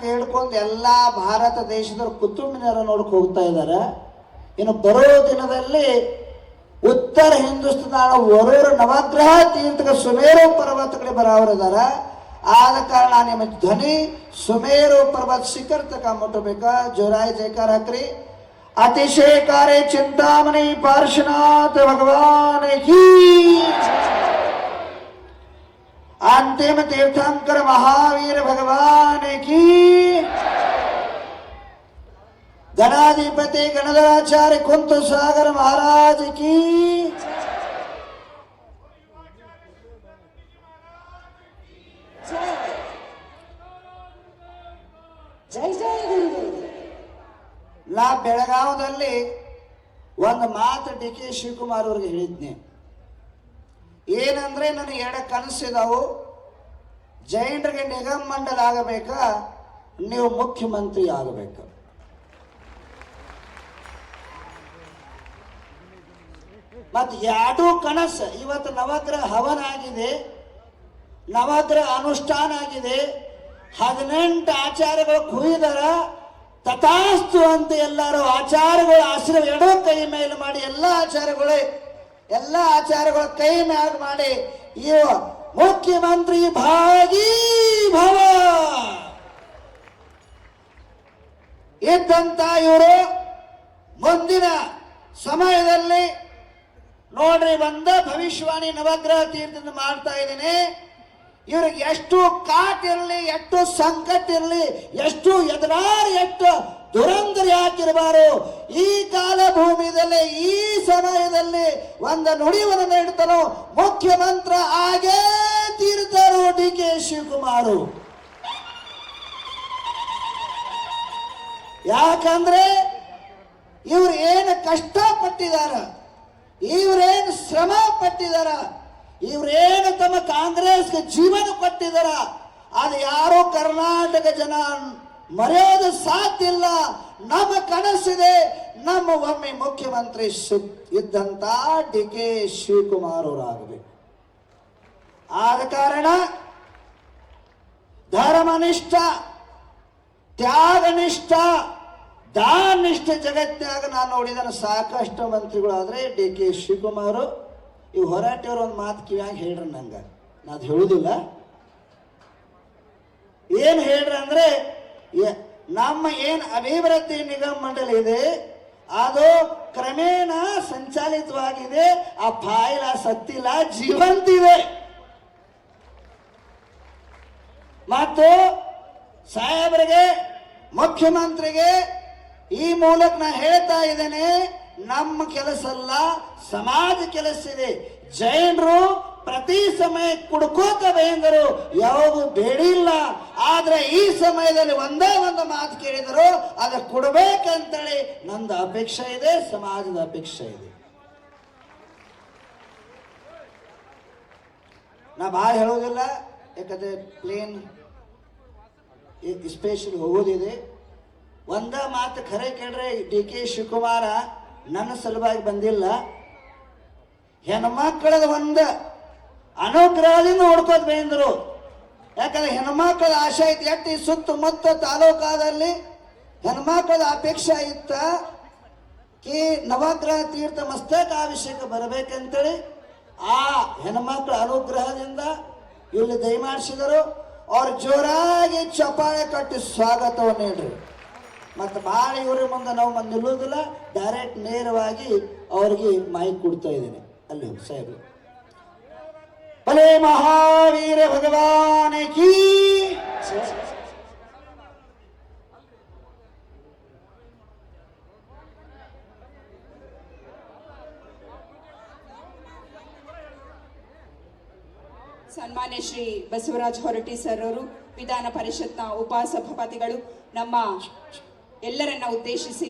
ಕರ್ನಾಟಕ ಎಲ್ಲ ಭಾರತ ದೇಶದವರು ಕುತುಂಬಿನರ ನೋಡಕ್ ಹೋಗ್ತಾ ಇದ್ದಾರೆ ಇನ್ನು ಬರೋ ದಿನದಲ್ಲಿ ಉತ್ತರ ಹಿಂದೂಸ್ತಾನ ವರೂರು ನವಗ್ರಹ ತೀರ್ಥಕ ಸುಮೇರು ಪರ್ವತ ಕಡೆ ಇದ್ದಾರೆ ಆದ ಕಾರಣ ನಿಮ್ಮ ಧ್ವನಿ ಸುಮೇರು ಪರ್ವತ ಶಿಖರ್ ತಕ ಮುಟ್ಟಬೇಕ. ಜೋರಾಯಿ ಜಯಕಾರ ಹಾಕ್ರಿ. ಅತಿಶಯಕಾರಿ ಚಿಂತಾಮಣಿ ಪಾರ್ಶ್ವನಾಥ ಭಗವಾನ್ ಕೀ శాంతేమ తీర్థంకర మహావీర భగవానికి గణాధిపతి గణధరాచార్య కుంతు సాగర్ మహారాజుకి ನಾ ಬೆಳಗಾವದಲ್ಲಿ ಒಂದು ಮಾತು ಡಿ ಕೆ ಶಿವಕುಮಾರ್ ಅವ್ರಿಗೆ ಹೇಳಿದ್ನಿ. ಏನಂದ್ರೆ ನನಗೆ ಎರಡು ಕನಸಿದಾವು. ಜೈನರಿಗೆ ನಿಗಮ ಮಂಡಲ ಆಗಬೇಕಾ ನೀವು ಮುಖ್ಯಮಂತ್ರಿ ಆಗಬೇಕು ಮತ್ತು ಎರಡೂ ಕನಸು, ಇವತ್ತು ನವಗ್ರಹ ಹವನ ಆಗಿದೆ, ನವಗ್ರಹ ಅನುಷ್ಠಾನ ಆಗಿದೆ, ಹದಿನೆಂಟು ಆಚಾರ್ಯಗಳು ಕುಯ್ದಾರ ತಥಾಸ್ತು ಅಂತ ಎಲ್ಲರೂ ಆಚಾರಗಳು ಆಶ್ರಯ ಎರಡೂ ಕೈ ಮೇಲೆ ಮಾಡಿ, ಎಲ್ಲ ಆಚಾರ್ಯಗಳೇ ಎಲ್ಲ ಆಚಾರಗಳು ಕೈ ಮ್ಯಾಗ ಮಾಡಿ, ಇವ ಮುಖ್ಯಮಂತ್ರಿ ಭಾಗಿ ಭವ ಇದ್ದಂತ ಇವರು ಮುಂದಿನ ಸಮಯದಲ್ಲಿ ನೋಡ್ರಿ, ಬಂದ ಭವಿಷ್ಯವಾಣಿ ನವಗ್ರಹ ತೀರ್ಥದಿಂದ ಮಾಡ್ತಾ ಇದ್ದೀನಿ. ಇವ್ರಿಗೆ ಎಷ್ಟು ಕಾಟ್ ಇರಲಿ ಎಷ್ಟು ಸಂಕಟ ಇರಲಿ, ಎಷ್ಟು ಎದುರಾರು ಎಷ್ಟು ದುರಂಧರಿ ಹಾಕಿರಬಾರು. ಈ ಕಾಲ ಭೂಮಿಯಲ್ಲಿ ಈ ಸಮಯದಲ್ಲಿ ಒಂದು ನುಡಿವನ್ನು ನೀಡುತ್ತಾನೋ ಮುಖ್ಯಮಂತ್ರಿ ಆಗೇ ತೀರ್ತಾರೋ ಡಿ ಕೆ ಶಿವಕುಮಾರು. ಯಾಕಂದ್ರೆ ಇವ್ರು ಏನು ಕಷ್ಟ ಪಟ್ಟಿದಾರ ಇವ್ರೇನು ಶ್ರಮ ಪಟ್ಟಿದಾರ ಇವ್ರೇನು ತಮ್ಮ ಕಾಂಗ್ರೆಸ್ಗೆ ಜೀವನ ಕೊಟ್ಟಿದಾರ, ಅದು ಯಾರೋ ಕರ್ನಾಟಕ ಜನ ಮರೆಯೋದು ಸಾಧ್ಯ ಇಲ್ಲ. ನಮ್ಮ ಕನಸಿದೆ. ನಮ್ಮ ಒಮ್ಮೆ ಮುಖ್ಯಮಂತ್ರಿ ಇದ್ದಂತ ಡಿ ಕೆ ಶಿವಕುಮಾರ್ ಅವರಾಗಬೇಕು ಆದ ಕಾರಣ ಧರ್ಮನಿಷ್ಠ, ತ್ಯಾಗನಿಷ್ಠ ದಾನಿಷ್ಠ ಜಗತ್ತಿನಾಗ ನಾನು ನೋಡಿದ ಸಾಕಷ್ಟು ಮಂತ್ರಿಗಳಾದ್ರೆ ಡಿ ಕೆ ಶಿವಕುಮಾರ್. ಈ ಹೊರಾಟಿಯವ್ರು ಒಂದು ಮಾತು ಕಿವ್ಯಾಗ ಹೇಳ್ರಿ ನಂಗೆ. ನಾನು ಹೇಳುದಿಲ್ಲ. ಏನ್ ಹೇಳ್ರಿ ಅಂದ್ರೆ ನಮ್ಮ ಏನು ಅಭಿವೃದ್ಧಿ ನಿಗಮ ಮಂಡಳಿ ಇದೆ, ಅದು ಕ್ರಮೇಣ ಸಂಚಾಲಿತವಾಗಿದೆ. ಆ ಫಾಯಿಲ ಸತ್ತಿಲ್ಲ ಜೀವಂತಿದೆ. ಮತ್ತು ಸಾಹೇಬರಿಗೆ, ಮುಖ್ಯಮಂತ್ರಿಗೆ ಈ ಮೂಲಕ ನಾ ಹೇಳ್ತಾ ಇದ್ದೇನೆ, ನಮ್ಮ ಕೆಲಸ ಅಲ್ಲ ಸಮಾಜ ಕೆಲಸ ಇದೆ. ಜೈನರು ಪ್ರತಿ ಸಮಯ ಕುಡ್ಕೋತ ಬೇಂದರು ಯಾವಾಗೂ ಬೇಡಿಲ್ಲ. ಆದ್ರೆ ಈ ಸಮಯದಲ್ಲಿ ಒಂದೇ ಒಂದು ಮಾತು ಕೇಳಿದರು. ಅದ ಕೊಡ್ಬೇಕಂತೇಳಿ ನಂದು ಅಪೇಕ್ಷೆ ಇದೆ, ಸಮಾಜದ ಅಪೇಕ್ಷೆ ಇದೆ. ನಾ ಭಾಳ ಹೇಳೋದಿಲ್ಲ ಯಾಕಂದ್ರೆ ಪ್ಲೇನ್ ಸ್ಪೇಷಲ್ ಹೋಗೋದಿದೆ ಒಂದ ಮಾತು ಖರೆ ಕೇಳ್ರೆ ಡಿ ಕೆ ಶಿವಕುಮಾರ ನನ್ನ ಸಲುವಾಗಿ ಬಂದಿಲ್ಲ. ಹೆಣ್ಮಕ್ಕಳದ ಒಂದ ಅನುಗ್ರಹದಿಂದ ಹುಡ್ಕೋದು ಬೇಂದ್ರು. ಯಾಕಂದ್ರೆ ಹೆಣ್ಮಕ್ಳ ಆಶೆ ಐತಿ, ಎಟ್ಟಿ ಸುತ್ತ ಸುತ್ತಮುತ್ತ ತಾಲೂಕಾದಲ್ಲಿ ಹೆಣ್ಮಕ್ಳ ಅಪೇಕ್ಷೆ ಇತ್ತ ಕಿ ನವಗ್ರಹ ತೀರ್ಥ ಮಸ್ತಕಾಭಿಷೇಕ ಬರಬೇಕಂತೇಳಿ ಆ ಹೆಣ್ಮಕ್ಳ ಅನುಗ್ರಹದಿಂದ ಇಲ್ಲಿ ದಯಮಾಡಿಸಿದರು ಅವ್ರು ಜೋರಾಗಿ ಚಪಾಳೆ ಕಟ್ಟಿ ಸ್ವಾಗತವನ್ನು ನೀಡ್ರಿ ಮತ್ತು ಭಾಳ ಇವ್ರ ಮುಂದೆ ನಾವು ಮಂದಿ ನಿಲ್ಲೋದಿಲ್ಲ ಡೈರೆಕ್ಟ್ ನೇರವಾಗಿ ಅವ್ರಿಗೆ ಮಾಹಿತಿ ಕೊಡ್ತಾ ಇದ್ದೀನಿ. ಅಲ್ಲಿ ಸಾಹೇಬ್ರು. ಭಲೇ ಮಹಾವೀರ ಭಗವಾನ್ ಕೀ. ಸನ್ಮಾನ್ಯ ಶ್ರೀ ಬಸವರಾಜ್ ಹೊರಟಿ ಸರ್ ಅವರು ವಿಧಾನ ಪರಿಷತ್ನ ಉಪಸಭಾಪತಿಗಳು, ನಮ್ಮ ಎಲ್ಲರನ್ನ ಉದ್ದೇಶಿಸಿ